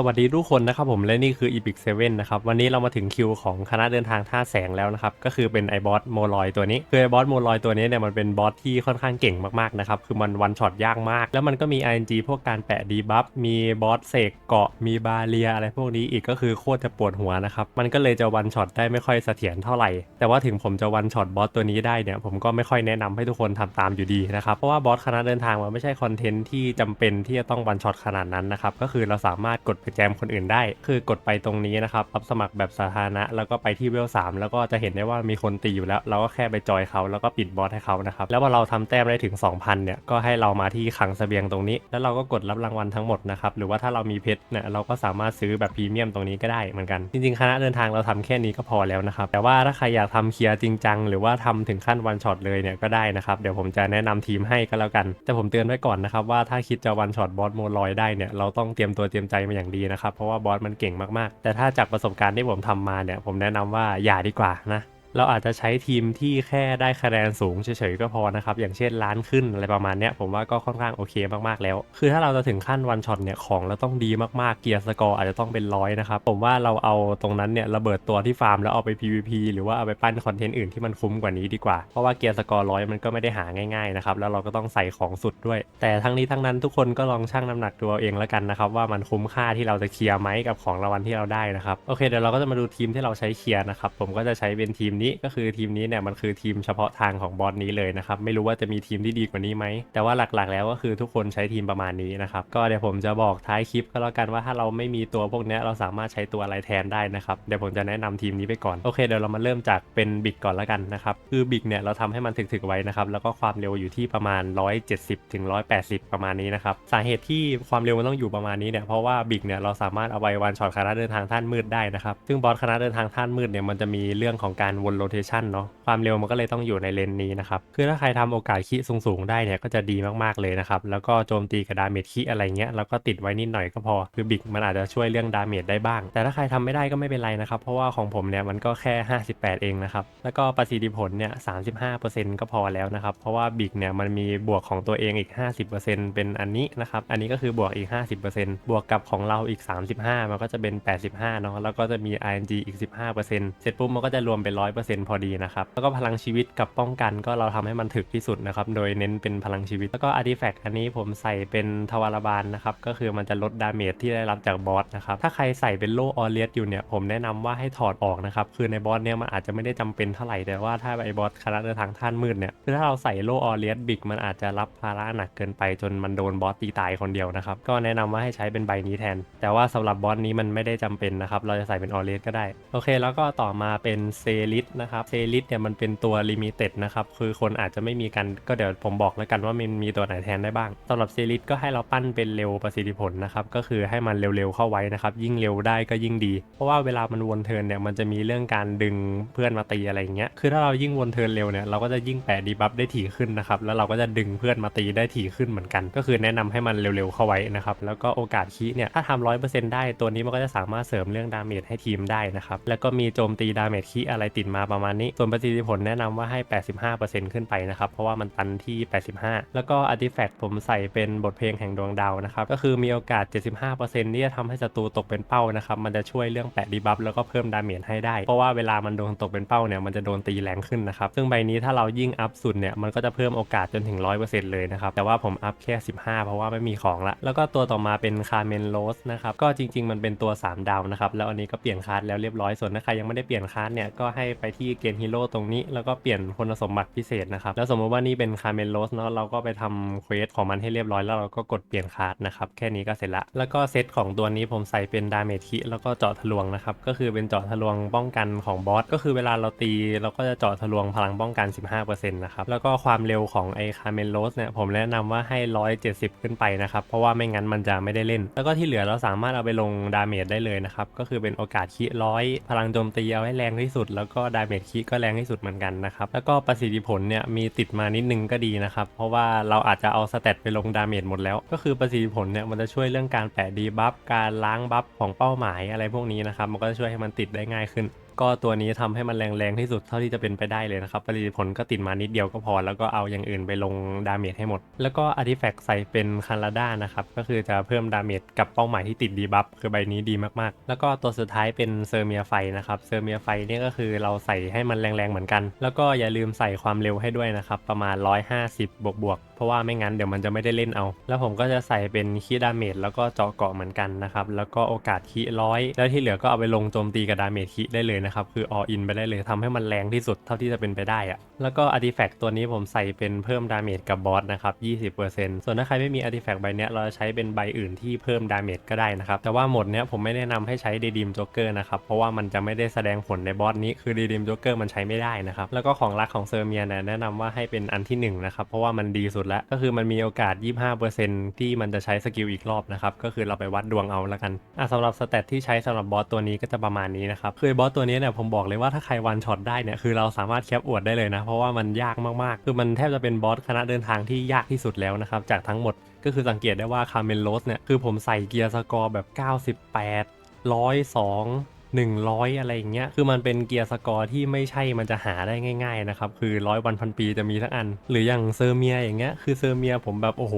สวัสดีทุกคนนะครับผมและนี่คือ Epic 7 นะครับ วันนี้เรามาถึงคิวของคณะเดินทางท่าแสงแล้วนะครับ ก็คือเป็นไอบอสโมลอยตัวนี้ คือไอบอสโมลอยตัวนี้เนี่ยมันเป็นบอสที่ค่อนข้างเก่งมากๆนะครับ คือมันวันช็อตยากมาก แล้วมันก็มี RNG พวกการแปะดีบัฟมีบอสเสกเกาะมีบาเรียอะไรพวกนี้อีกก็คือโคตรจะปวดหัวนะครับ มันก็เลยจะวันช็อตได้ไม่ค่อยเสถียรเท่าไหร่ แต่ว่าถึงผมจะวันช็อตบอสตัวนี้ได้เนี่ยผมก็ไม่ค่อยแนะนำให้ทุกคนทำตามอยู่ดีนะครับเพราะว่าบอสคณะเดินทางมันไม่ใช่คอนเทนต์ที่จำเป็นที่จะต้องวันช็อตขนาดนั้นนะครับก็คือเราสามารถกดแจมคนอื่นได้ คือกดไปตรงนี้นะครับรับสมัครแบบสาธารณะแล้วก็ไปที่เวลสามแล้วก็จะเห็นได้ว่ามีคนตีอยู่แล้ว เราก็แค่ไปจอยเขาแล้วก็ปิดบอสให้เขานะครับแล้วพอเราทำแต้มได้ถึง 2,000เนี่ยก็ให้เรามาที่คลังเสบียงตรงนี้ แล้วเราก็กดรับรางวัลทั้งหมดนะครับหรือว่าถ้าเรามีเพชรเนี่ยเราก็สามารถซื้อแบบพรีเมียมตรงนี้ก็ได้เหมือนกันจริงๆคณะเดินทางเราทำแค่นี้ก็พอแล้วนะครับแต่ว่าถ้าใครอยากทำเคลียร์จริงจังหรือว่าทำถึงขั้นวันช็อตเลยเนี่ยก็ได้นะครับเดี๋ยวผมจะแนะนำทีมให้ก็แล้วกัน แต่ผมเตือนไว้ก่อนนะครับว่าถ้าคิดจะวันช็อตบอสโมลอยได้เนี่ยเราต้องเตรียมตัวเตรียมใจมาอย่างดีนะครับ เพราะว่าบอสมันเก่งมากๆ แต่ถ้าจากประสบการณ์ที่ผมทำมาเนี่ย ผมแนะนำว่าอย่าดีกว่านะ เราอาจจะใช้ทีมที่แค่ได้คะแนนสูงเฉยๆก็พอนะครับ อย่างเช่นล้านขึ้นอะไรประมาณเนี้ยผมว่าก็ค่อนข้างโอเคมากๆแล้ว คือถ้าเราจะถึงขั้นวันช็อตเนี่ยของเราต้องดีมากๆเกียร์สกอร์อาจจะต้องเป็นร้อยนะครับ ผมว่าเราเอาตรงนั้นเนี่ยระเบิดตัวที่ฟาร์มแล้วเอาไป PVP หรือว่าเอาไปปั้นคอนเทนต์อื่นที่มันคุ้มกว่านี้ดีกว่า เพราะว่าเกียร์สกอร์ร้อยมันก็ไม่ได้หาง่ายๆนะครับแล้วเราก็ต้องใส่ของสุดด้วย แต่ทั้งนี้ทั้งนั้นทุกคนก็ลองชั่งน้ำหนักตัวเองแล้วกันนะครับว่ามันคุ้มค่าที่เราจะเคลียร์ไหมกับของรางวัลที่เราได้นะครับโอเคเดี๋ยวเราก็จะมาดูทีมที่เราใช้เคลียร์นะครับผมก็จะใช้เป็นทีมนี้ก็คือทีมนี้เนี่ยมันคือทีมเฉพาะทางของบอสนี้เลยนะครับไม่รู้ว่าจะมีทีมที่ดีกว่านี้ไหมแต่ว่าหลักๆ แล้วก็คือทุกคนใช้ทีมประมาณนี้นะครับก็เดี๋ยวผมจะบอกท้ายคลิปก็แล้วกันว่าถ้าเราไม่มีตัวพวกนี้เราสามารถใช้ตัวอะไรแทนได้นะครับเดี๋ยวผมจะแนะนำทีมนี้ไปก่อนโอเคเดี๋ยวเรามาเริ่มจากเป็นบิกก่อนแล้วกันนะครับคือบิกเนี่ยเราทำให้มันถึกๆไว้นะครับแล้วก็ความเร็วอยู่ที่ประมาณ 170ถึง180 ประมาณนี้นะครับสาเหตุที่ความเร็วมันต้องอยู่ประมาณนี้เนี่ยเพราะว่าบิกเนี่ยเราสามารถเอาไว้วันช็อตคณะเดินทางท่านมืดได้นะครับซึ่งบอสคณะเดินทางท่านมืดเนี่ยมันจะมีเรื่องของการวนโรเทชันเนาะความเร็วมันก็เลยต้องอยู่ในเลนนี้นะครับคือถ้าใครทำโอกาสคิสูงๆได้เนี่ยก็จะดีมากๆเลยนะครับแล้วก็โจมตีกับดาเมจคิอะไรเงี้ยแล้วก็ติดไว้นิดหน่อยก็พอคือบิกมันอาจจะช่วยเรื่องดาเมจได้บ้าง แต่ถ้าใครทำไม่ได้ก็ไม่เป็นไรนะครับเพราะว่าของผมเนี่ยมันก็แค่ 58 เองนะครับแล้วก็ประสิทธิผลเนี่ย35%ก็พอแล้วนะครับเพราะว่าบิกเนี่ยมันมีบวกของตัวเองอีก 50%เป็นอันนี้นะครับอันนี้ก็คือบวกอีก 50%บวกกับของเราอีก 35 มันก็จะเป็น 85เนาะแล้วก็จะมี RNG อีก 15%เสร็จปุ๊บมันก็จะรวมเป็น100%พอดีนะครับ แล้วก็พลังชีวิตกับป้องกันก็เราทำให้มันถึกที่สุดนะครับ โดยเน้นเป็นพลังชีวิต แล้วก็อาร์ติแฟกต์อันนี้ผมใส่เป็นทวารบาลนะครับ ก็คือมันจะลดดาเมจที่ได้รับจากบอสนะครับ ถ้าใครใส่เป็นโลออเลียสอยู่เนี่ย ผมแนะนำว่าให้ถอดออกนะครับ คือในบอสเนี่ยมันอาจจะไม่ได้จำเป็นเท่าไหร่ แต่ว่าถ้าไอบอสคณะเดินทางท่านมืดเนี่ย คือถ้าเราใส่โลออเลียสบิกมันอาจจะรับภาระหนักเกินไปจนมันโดนบอสตีตายคนเดียวนะครับ ก็แนะนำว่าให้ใช้เป็นใบนี้แทน แต่ว่าสำหรับบอสนี้มันไม่ได้จำเป็นนะครับ เราจะใส่เป็นออเลียสก็ได้ โอเค แล้วก็ต่อมาเป็นเซลิสนะครับเซลิสเนี่ยมันเป็นตัวลิมิเต็ดนะครับคือคนอาจจะไม่มีกันก็เดี๋ยวผมบอกแล้วกันว่ามันมีตัวไหนแทนได้บ้างสำหรับเซลิสก็ให้เราปั้นเป็นเร็วประสิทธิผลนะครับก็คือให้มันเร็วๆเข้าไว้นะครับยิ่งเร็วได้ก็ยิ่งดี เพราะว่าเวลามันวนเทิร์นเนี่ยมันจะมีเรื่องการดึงเพื่อนมาตีอะไรอย่างเงี้ยคือถ้าเรายิ่งวนเทิร์นเร็วเนี่ยเราก็จะยิ่งแปะดีบัฟได้ถี่ขึ้นนะครับแล้วเราก็จะดึงเพื่อนมาตีได้ถี่ขึ้นเหมือนกัน ก็คือแนะนำให้มันเร็วๆเข้าไว้นะครับแล้วก็โอกาสคีเนี่ยถ้าทำร้อยเปอร์เซ็นต์ได้ตัวนี้มันก็จะสามารถเสริมเรื่องดาเมจให้ทีมได้นะครับแล้วก็มีโจมตีดาเมจคีอะไรติดมาประมาณนี้ ส่วนประสิทธิผลแนะนำว่าให้ 85%ขึ้นไปนะครับ เพราะว่ามันตันที่ 85 แล้วก็อาร์ติแฟกต์ผมใส่เป็นบทเพลงแห่งดวงดาวนะครับ ก็คือมีโอกาส 75%ที่จะทำให้ศัตรูตกเป็นเป้านะครับ มันจะช่วยเรื่องแปะดีบัฟแล้วก็เพิ่มดาเมจให้ได้ เพราะว่าเวลามันโดนตกเป็นเป้าเนี่ยมันจะโดนตีแรงขึ้นนะครับ ซึ่งใบนี้ถ้าเรายิ่งอัพสุดเนี่ยมันก็จะเพิ่มโอกาสจนถึง 100%เลยนะครับ แต่ว่าผมอัพแค่ 15 เพราะว่าไม่มีของละ แล้วก็ตัวต่อมาเป็นคาเมนโรสนะครับ ก็จริง ๆ มันเป็นตัว 3 ดาวนะครับ แล้วอันนี้ก็เปลี่ยนคาร์ดแล้วเรียบร้อย ส่วนถ้าใครยังไม่ได้เปลี่ยนคาร์ดเนี่ยก็ให้ไปที่เกณฑ์ฮีโร่ตรงนี้ แล้วก็เปลี่ยนคุณสมบัติพิเศษนะครับ แล้วสมมติว่านี่เป็นคาเมนโรสเนาะเราก็ไปทำเควสของมันให้เรียบร้อยแล้วเราก็กดเปลี่ยนคาร์ดนะครับแค่นี้ก็เสร็จละ แล้วก็เซตของตัวนี้ผมใส่เป็นดาเมจคิแล้วก็เจาะทะลวงนะครับก็คือเป็นเจาะทะลวงป้องกันของบอสก็คือเวลาเราตีเราก็จะเจาะทะลวงพลังป้องกัน 15%นะครับแล้วก็ความเร็วของไอคาเมนโรสเนี่ยผมแนะนำว่าให้ 170 ขึ้นไปนะครับเพราะว่าไม่งั้นมันจะไม่ได้เล่น แล้วก็ที่เหลือเราสามารถเอาไปลงดาเมจได้เลยนะครับก็คือเป็นโอกาสคิร้อยพลังโจมตีเอาให้แรงที่สุด แล้วก็ดาเมจคิก็แรงที่สุดเหมือนกันนะครับ แล้วก็ประสิทธิผลเนี่ยมีติดมานิดนึงก็ดีนะครับ เพราะว่าเราอาจจะเอาสเตตไปลงดาเมจหมดแล้ว ก็คือประสิทธิผลเนี่ยมันจะช่วยเรื่องการแปะดีบัฟการล้างบัฟของเป้าหมายอะไรพวกนี้นะครับมันก็จะช่วยให้มันติดได้ง่ายขึ้น ก็ตัวนี้ทำให้มันแรงๆที่สุดเท่าที่จะเป็นไปได้เลยนะครับประสิทธิผลก็ติดมานิดเดียวก็พอ แล้วก็เอาอย่างอื่นไปลงดาเมจให้หมด แล้วก็อาร์ติแฟกต์ใส่เป็นคาราด้านะครับก็คือจะเพิ่มดาเมจกับเป้าหมายที่ติดดีบัฟคือใบนี้ดีมากๆ แล้วก็ตัวสุดท้ายเป็นเซอร์เมียไฟนะครับเซอร์เมียไฟนี่ก็คือเราใส่ให้มันแรงๆเหมือนกัน แล้วก็อย่าลืมใส่ความเร็วให้ด้วยนะครับประมาณ 150 บวกบวก เพราะว่าไม่งั้นเดี๋ยวมันจะไม่ได้เล่นเอา แล้วผมก็จะใส่เป็นคีดาเมจแล้วก็เจาะเกาะเหมือนกันนะครับ แล้วก็โอกาสคีร้อยแล้วที่เหลือก็เอาไปลงโจมตีกับดาเมจคีได้เลยนะครับ คือ all in ไปได้เลยทำให้มันแรงที่สุดเท่าที่จะเป็นไปได้อะแล้วก็อาร์ติแฟกต์ตัวนี้ผมใส่เป็นเพิ่มดาเมจกับบอสนะครับ 20%ส่วนถ้าใครไม่มีอาร์ติแฟกต์ใบเนี้ยเราจะใช้เป็นใบอื่นที่เพิ่มดาเมจก็ได้นะครับแต่ว่าหมดเนี้ยผมไม่แนะนำให้ใช้เดดิมโจ๊กเกอร์นะครับเพราะว่ามันจะไม่ได้แสดงผลในบอสนี้คือเดดิมโจ๊กเกอร์มันใช้ไม่ได้นะครับแล้วก็ของรักของเซอร์เมียเนี่ยแนะนำว่าให้เป็นอันที่หนึ่งนะครับเพราะว่ามันดีสุดแล้ว ก็คือมันมีโอกาส 25%ที่มันจะใช้สกิลอีกรอบนะครับ ก็คือเราไปวัดดวงเอาแล้วกันอะสำหรับสเตตที่ใช้สำหรับบอสตัวนี้ก็จะประมาณนี้นะครับ คือบอสตัวนี้เนี่ยผมบอกเลยว่าถ้าใครวันช็อตได้เนี่ยคือเราสามารถแคปอวดได้เลยนะ เพราะว่ามันยากมากๆ คือมันแทบจะเป็นบอสคณะเดินทางที่ยากที่สุดแล้วนะครับจากทั้งหมดก็คือสังเกตได้ว่าคาเมนโลสเนี่ยคือผมใส่เกียร์สกอร์แบบ 98 102 100 อะไรอย่างเงี้ย คือมันเป็นเกียร์สกอร์ที่ไม่ใช่มันจะหาได้ง่าย ๆ นะครับ คือร้อยวันพันปีจะมีทั้งอัน หรืออย่างเซอร์เมียอย่างเงี้ย คือเซอร์เมียผมแบบโอ้โห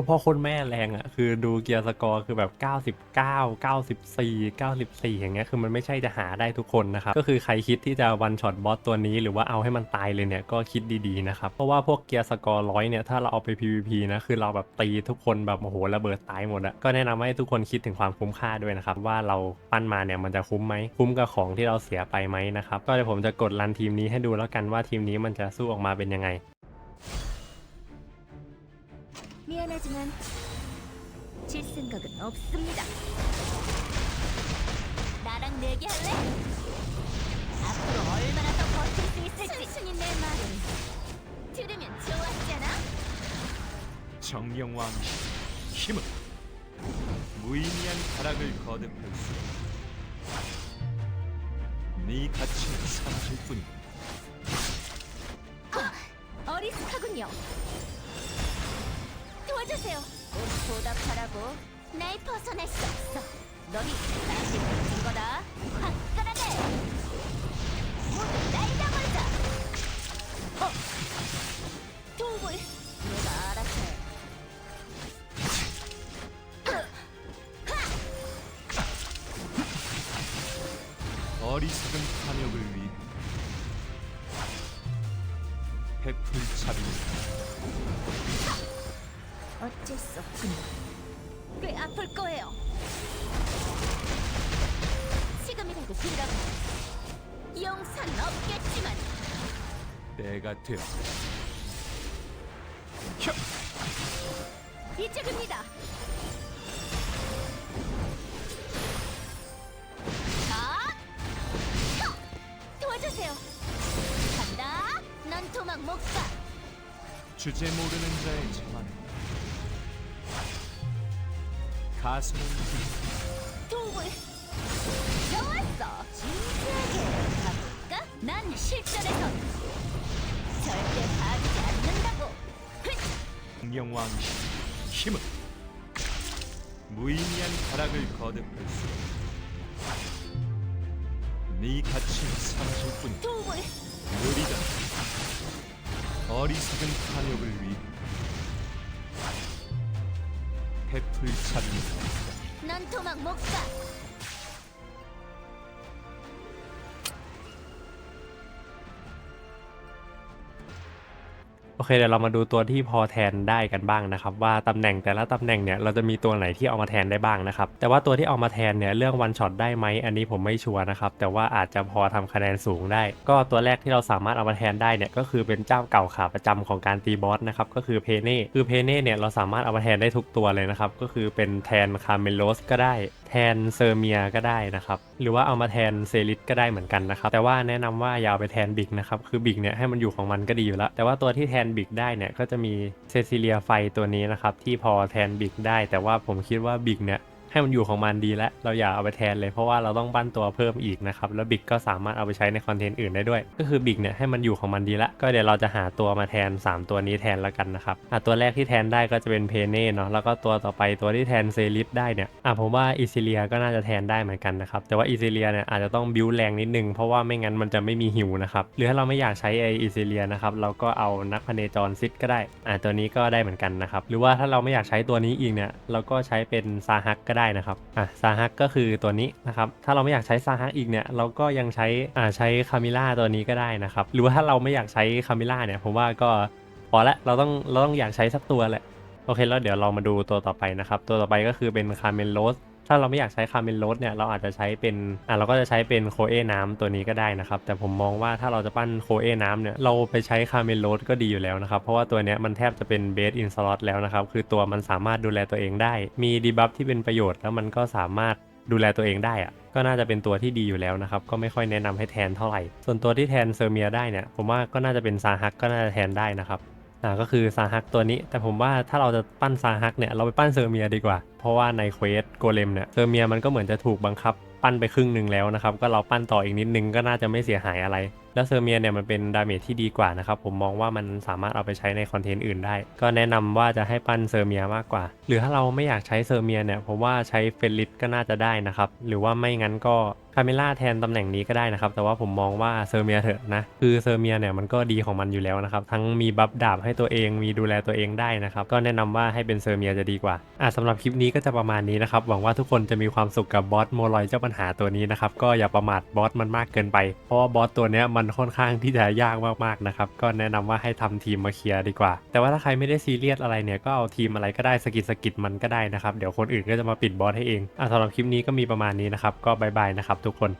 ตรพ่อโคตรแม่แรงอะ่ะคือดูเกียร์สกอร์คือแบบ 99 94 94 อย่างเงี้ยคือมันไม่ใช่จะหาได้ทุกคนนะครับ ก็คือใครคิดที่จะวันช็อตบอสตัวนี้หรือว่าเอาให้มันตายเลยเนี่ยก็คิดดีๆนะครับ เพราะว่าพวกเกียร์สกอร์ร้อยเนี่ยถ้าเราเอาไป PVP นะคือเราแบบตีทุกคนแบบโอ้โหระเบิดตายหมดอะก็แนะนำให้ทุกคนคิดถึงความคุ้มค่าด้วยนะครับว่าเราปั้นมาเนี่ยมันจะคุ้มไหมคุ้มกับของที่เราเสียไปไหมนะครับก็เดี๋ยวผมจะกดรันทีมนี้ให้ดูแล้วกันว่าทีมนี้มันจะสู้ออกมาเป็นยังไง 하지만 질 생각은 없습니다. 나랑 내기 할래? 앞으로 얼마나 더 버틸 수 있을지 순순히 내 말을 들으면 좋아하잖아. 정령왕 힘은 무의미한 타락을 거듭할수록 네 가치는 사라질 뿐이다. 어리숙하군요. 보답하라고. 날 벗어날 수 없어. 너희 나한테 붙은 거다. 화끈하게. 모두 날려버리자. 어. 도움을 내가 알아서 해. 어리석은 탐욕을 위해 베풀 자비다. 어쩔 수 없군요. 꽤 아플 거예요. 지금이라도 들으라고. 용서는 없겠지만 때가 되었다. 혀! 이쪽입니다. 혀! 도와주세요. 간다. 넌 도망 못 가. 주제 모르는 자의 자만 가슴은 도움을. 좋았어. 진지하게 가볼까? 난 실전에선 절대 봐주지 않는다고. 흥! 정령왕 힘은 무의미한 타락을 거듭할수록 네 가치는 사라질 뿐이다. 도움을. 느리다 어리석은 탐욕을 위해 베풀 자비다. 넌 도망 못 가. เคเดี๋ยวเรามาดูตัวที่พอแทนได้กันบ้างนะครับ ว่าตำแหน่งแต่ละตำแหน่งเนี่ยเราจะมีตัวไหนที่เอามาแทนได้บ้างนะครับแต่ว่าตัวที่เอามาแทนเนี่ยเรื่องวันช็อตได้ไหมอันนี้ผมไม่ชัวร์นะครับแต่ว่าอาจจะพอทำคะแนนสูงได้ ก็ตัวแรกที่เราสามารถเอามาแทนได้เนี่ยก็คือเป็นเจ้าเก่าขาประจำของการตีบอสนะครับก็คือเพเน่คือเพเน่เนี่ยเราสามารถเอามาแทนได้ทุกตัวเลยนะครับก็คือเป็นแทนคาเมโลสก็ได้ ทนเซอร์เมียก็ได้นะครับ หรือว่าเอามาแทนเซริสก็ได้เหมือนกันนะครับ แต่ว่าแนะนำว่าอย่าเอาไปแทนบิกนะครับ คือบิกเนี่ยให้มันอยู่ของมันก็ดีอยู่แล้ว แต่ว่าตัวที่แทนบิกได้เนี่ยก็จะมีเซซิเลียไฟตัวนี้นะครับที่พอแทนบิกได้ แต่ว่าผมคิดว่าบิกเนี่ย ให้มันอยู่ของมันดีแล้วเราอย่าเอาไปแทนเลยเพราะว่าเราต้องปั้นตัวเพิ่มอีกนะครับแล้วบิกก็สามารถเอาไปใช้ในคอนเทนต์อื่นได้ด้วย ก็คือบิกเนี่ยให้มันอยู่ของมันดีละก็เดี๋ยวเราจะหาตัวมาแทน 3 ตัวนี้แทนแล้วกันนะครับอะตัวแรกที่แทนได้ก็จะเป็นเพเน่เนาะแล้วก็ตัวต่อไปตัวที่แทนเซลิฟได้เนี่ยอะผมว่าอิซิเลียก็น่าจะแทนได้เหมือนกันนะครับแต่ว่าอิซิเลียเนี่ยอาจจะต้องบิวแรงนิดนึงเพราะว่าไม่งั้นมันจะไม่มีหิวนะครับหรือถ้าเราไม่อยากใช้ไออิซิเลียนะครับเราก็เอานักพเนจรซิดก็ได้อะตัวนี้ก็ได้เหมือนกันนะครับหรือว่าถ้าเราไม่อยากใช้ตัวนี้อีกเนี่ยเราก็ใช้เป็นซาฮักก็ได้นะครับอะซาฮักก็คือตัวนี้นะครับถ้าเราไม่อยากใช้ซาฮักอีกเนี่ยเราก็ยังใช้อ่าใช้คามิล่าตัวนี้ก็ได้นะครับหรือว่าถ้าเราไม่อยากใช้คามิล่าเนี่ยผมว่าก็พอละเราต้องเราต้องอยากใช้สักตัวแหละโอเคแล้วเดี๋ยวเรามาดูตัวต่อไปนะครับตัวต่อไปก็คือเป็นคาเมนโรส ถ้าเราไม่อยากใช้คาเมนโรสเนี่ยเราอาจจะใช้เป็นอะเราก็จะใช้เป็นโคเอน้ำตัวนี้ก็ได้นะครับ แต่ผมมองว่าถ้าเราจะปั้นโคเอน้ำเนี่ยเราไปใช้คาเมนโรสก็ดีอยู่แล้วนะครับ เพราะว่าตัวเนี้ยมันแทบจะเป็นเบสอินสล็อตแล้วนะครับ คือตัวมันสามารถดูแลตัวเองได้ มีดีบัฟที่เป็นประโยชน์แล้วมันก็สามารถดูแลตัวเองได้อะก็น่าจะเป็นตัวที่ดีอยู่แล้วนะครับ ก็ไม่ค่อยแนะนำให้แทนเท่าไหร่ ส่วนตัวที่แทนเซอร์เมียได้เนี่ยผมว่าก็น่าจะเป็นซาฮักก็น่าจะแทนได้นะครับ อ่าก็คือซาฮักตัวนี้ แต่ผมว่าถ้าเราจะปั้นซาฮักเนี่ยเราไปปั้นเซอร์เมียดีกว่า เพราะว่าในเควสโกเลมเนี่ยเซอร์เมียมันก็เหมือนจะถูกบังคับปั้นไปครึ่งหนึ่งแล้วนะครับก็เราปั้นต่ออีกนิดนึงก็น่าจะไม่เสียหายอะไร แล้วเซอร์เมียเนี่ยมันเป็นดาเมจที่ดีกว่านะครับผมมองว่ามันสามารถเอาไปใช้ในคอนเทนต์อื่นได้ ก็แนะนำว่าจะให้ปั้นเซอร์เมียมากกว่า หรือถ้าเราไม่อยากใช้เซอร์เมียเนี่ยผมว่าใช้เฟลิปก็น่าจะได้นะครับหรือว่าไม่งั้นก็ คาเมล่าแทนตำแหน่งนี้ก็ได้นะครับ แต่ว่าผมมองว่าเซอร์เมียเถอะนะ คือเซอร์เมียเนี่ยมันก็ดีของมันอยู่แล้วนะครับ ทั้งมีบัฟดาบให้ตัวเอง มีดูแลตัวเองได้นะครับ ก็แนะนำว่าให้เป็นเซอร์เมียจะดีกว่า อะสำหรับคลิปนี้ก็จะประมาณนี้นะครับ หวังว่าทุกคนจะมีความสุขกับบอสโมลอยเจ้าปัญหาตัวนี้นะครับ ก็อย่าประมาทบอสมันมากเกินไป เพราะว่าบอสตัวเนี้ยมันค่อนข้างที่จะยากมากๆนะครับ ก็แนะนำว่าให้ทำทีมมาเคลียร์ดีกว่า แต่ว่าถ้าใครไม่ได้ซีเรียสอะไรเนี่ย ก็เอาทีมอะไรก็ได้สกิดสกิดมันก็ได้นะครับ เดี๋ยวคนอื่นก็จะมาปิดบอสให้เอง อะสำหรับคลิปนี้ก็มีประมาณนี้นะครับ ก็บายบายนะครับทุกคน